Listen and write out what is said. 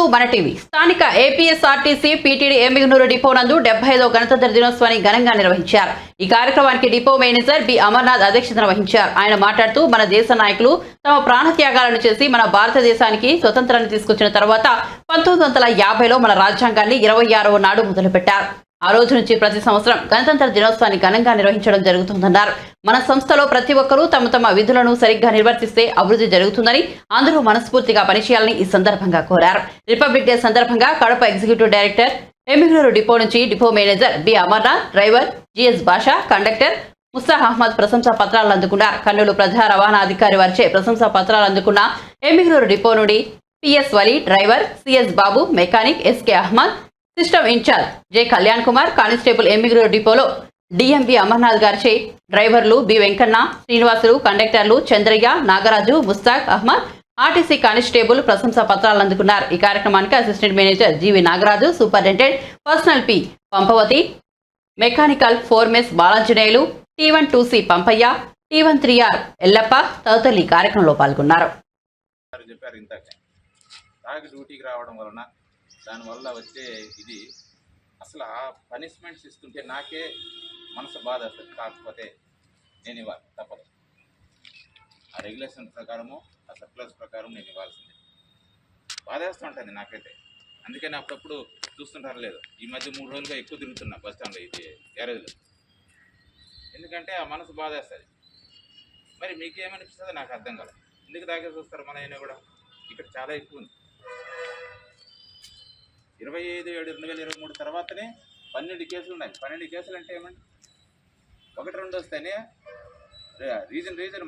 ఇప్పుడు మన టీవీ. స్థానిక ఏపీఎస్ఆర్టీసీ పీటీడీ ఎమ్మిగనూరు డిపో నందు డెబ్బై ఐదో గణతంత్ర దినోత్సవాన్ని ఘనంగా నిర్వహించారు. ఈ కార్యక్రమానికి డిపో మేనేజర్ బి. అమర్నాథ్ అధ్యక్షతన వహించారు ఆయన మాట్లాడుతూ మన దేశ నాయకులు తమ ప్రాణత్యాగాలను చేసి మన భారతదేశానికి స్వతంత్రాన్ని తీసుకొచ్చిన తర్వాత పంతొమ్మిది వందల యాభైలో మన రాజ్యాంగాన్ని ఇరవై ఆరవ నాడు మొదలుపెట్టారు. ఆ రోజు నుంచి ప్రతి సంవత్సరం గణతంత్ర దినోత్సవాన్ని ఘనంగా నిర్వహించడం జరుగుతుందన్నారు. మన సంస్థలో ప్రతి ఒక్కరూ తమ తమ విధులను సరిగ్గా నిర్వర్తిస్తే అభివృద్ధి జరుగుతుందని అందరూ మనస్ఫూర్తిగా పనిచేయాలని ఈ సందర్భంగా కోరారు. రిపబ్లిక్ డే సందర్భంగా Kadapa executive director Emmiganur depot నుంచి depot manager B Amarnath driver GS Basha conductor Musta Ahmed ప్రశంసా పత్రాలు అందుకున్నారు. కర్నూలు ప్రజా రవాణా అధికారి వారిచే ప్రశంసా పత్రాలు అందుకున్న ఎమిగ్నూరు డిపో నుండి PS Vali driver CS Babu mechanic SK Ahmed system incharge J Kalyan Kumar constable Emmiganur డిపోలో డిఎంబి అమర్నాథ్ గారిచే డ్రైవర్లు బి వెంకన్న శ్రీనివాసులు కండక్టర్లు చంద్రయ్య నాగరాజు ముస్తాక్ అహ్మద్ ఆర్టీసీ కానిస్టేబుల్ ప్రశంసా పత్రాలు అందుకున్నారు. ఈ కార్యక్రమానికి assistant manager GV Nagaraju superintendent personnel P Pampavathi mechanical foremen Balanjaneyulu T one two C Pampaiah T one three R Yellappa తదితరులు ఈ కార్యక్రమంలో పాల్గొన్నారు. చెప్పారు డ్యూటీకి రావడం వలన దానివల్ల వచ్చే ఇది. అసలు ఆ పనిష్మెంట్స్ ఇస్తుంటే నాకే మనసు బాధ వస్తుంది. కాకపోతే నేను ఇవ్వాలి తప్పదు. ఆ రెగ్యులేషన్ ప్రకారము ఆ సర్క్యులర్స్ ప్రకారం నేను ఇవ్వాల్సిందే. బాధేస్తూ ఉంటుంది నాకైతే. అందుకని అప్పుడప్పుడు చూస్తుంటారు లేదు. ఈ మధ్య మూడు రోజులుగా ఎక్కువ తిరుగుతున్నా బస్ స్టాండ్లో ఇది గ్యారేజ్లో ఎందుకంటే ఆ మనసు బాధేస్తుంది మరి మీకేమనిపిస్తుందో నాకు అర్థం కాదు ఎందుకు దాకా చూస్తారు మన అయినా కూడా? ఇక్కడ చాలా ఎక్కువ ఉంది. ఇరవై ఐదు ఏడు రెండు వేల ఇరవై మూడు తర్వాతనే పన్నెండు కేసులు ఉన్నాయి. పన్నెండు కేసులు అంటే ఏమండి? ఒకటి రెండు వస్తేనే రీజన్ రీజన్